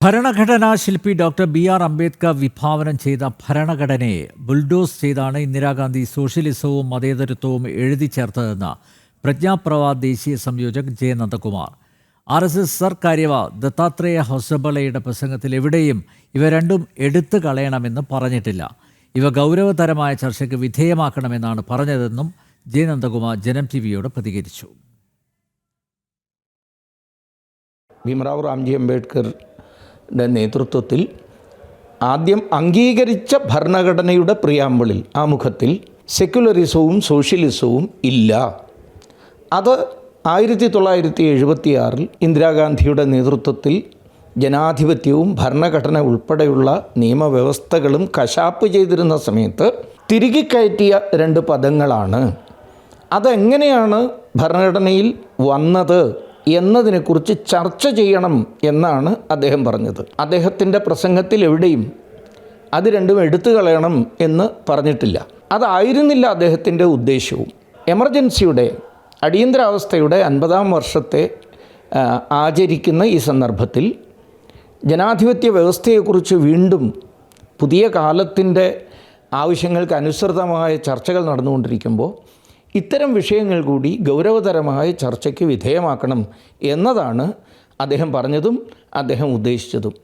ഭരണഘടനാ ശില്പി doctor B R Ambedkar വിഭാവനം ചെയ്ത ഭരണഘടനയെ ബുൾഡോസ് ചെയ്താണ് ഇന്ദിരാഗാന്ധി സോഷ്യലിസവും മതേതരത്വവും എഴുതി ചേർത്തതെന്ന് പ്രജ്ഞാപ്രവാ ദേശീയ സംയോജക് J Nandakumar R S S sir Dattatreya ഹൊസബളയുടെ പ്രസംഗത്തിൽ എവിടെയും ഇവ രണ്ടും എടുത്തു കളയണമെന്ന് പറഞ്ഞിട്ടില്ല. ഇവ ഗൗരവതരമായ ചർച്ചയ്ക്ക് വിധേയമാക്കണമെന്നാണ് പറഞ്ഞതെന്നും ജെ നന്ദകുമാർ ജനം ടി വിയോട് പ്രതികരിച്ചു. ഭീമറാവ് റാംജി അംബേദ്കറുടെ നേതൃത്വത്തിൽ ആദ്യം അംഗീകരിച്ച ഭരണഘടനയുടെ പ്രിയാമ്പിളിൽ ആമുഖത്തിൽ സെക്യുലറിസവും സോഷ്യലിസവും ഇല്ല. അത് ആയിരത്തി തൊള്ളായിരത്തി എഴുപത്തി ആറിൽ ഇന്ദിരാഗാന്ധിയുടെ നേതൃത്വത്തിൽ ജനാധിപത്യവും ഭരണഘടന ഉൾപ്പെടെയുള്ള നിയമവ്യവസ്ഥകളും കശാപ്പ് ചെയ്തിരുന്ന സമയത്ത് തിരികെ കയറ്റിയ രണ്ട് പദങ്ങളാണ്. അതെങ്ങനെയാണ് ഭരണഘടനയിൽ വന്നത്? എന്നതിനെക്കുറിച്ച് ചർച്ച ചെയ്യണം എന്നാണ് അദ്ദേഹം പറഞ്ഞത്. അദ്ദേഹത്തിന്റെ പ്രസംഗത്തിൽ എവിടെയും അത് രണ്ടും എടുത്തു കളയണം എന്ന് പറഞ്ഞിട്ടില്ല. അതായിരുന്നില്ല അദ്ദേഹത്തിന്റെ ഉദ്ദേശവും എമർജൻസിയുടെ അടിയന്തരാവസ്ഥയുടെ അൻപതാം വർഷത്തെ ആചരിക്കുന്ന ഈ സന്ദർഭത്തിൽ ജനാധിപത്യ വ്യവസ്ഥയെക്കുറിച്ച് വീണ്ടും പുതിയ കാലത്തിന്റെ ആവശ്യങ്ങൾക്ക് അനുസൃതമായ ചർച്ചകൾ നടന്നുകൊണ്ടിരിക്കുമ്പോൾ ഇത്തരം വിഷയങ്ങൾ കൂടി ഗൗരവതരമായ ചർച്ചയ്ക്ക് വിധേയമാക്കണം എന്നതാണ് അദ്ദേഹം പറഞ്ഞതും അദ്ദേഹം ഉദ്ദേശിച്ചതും.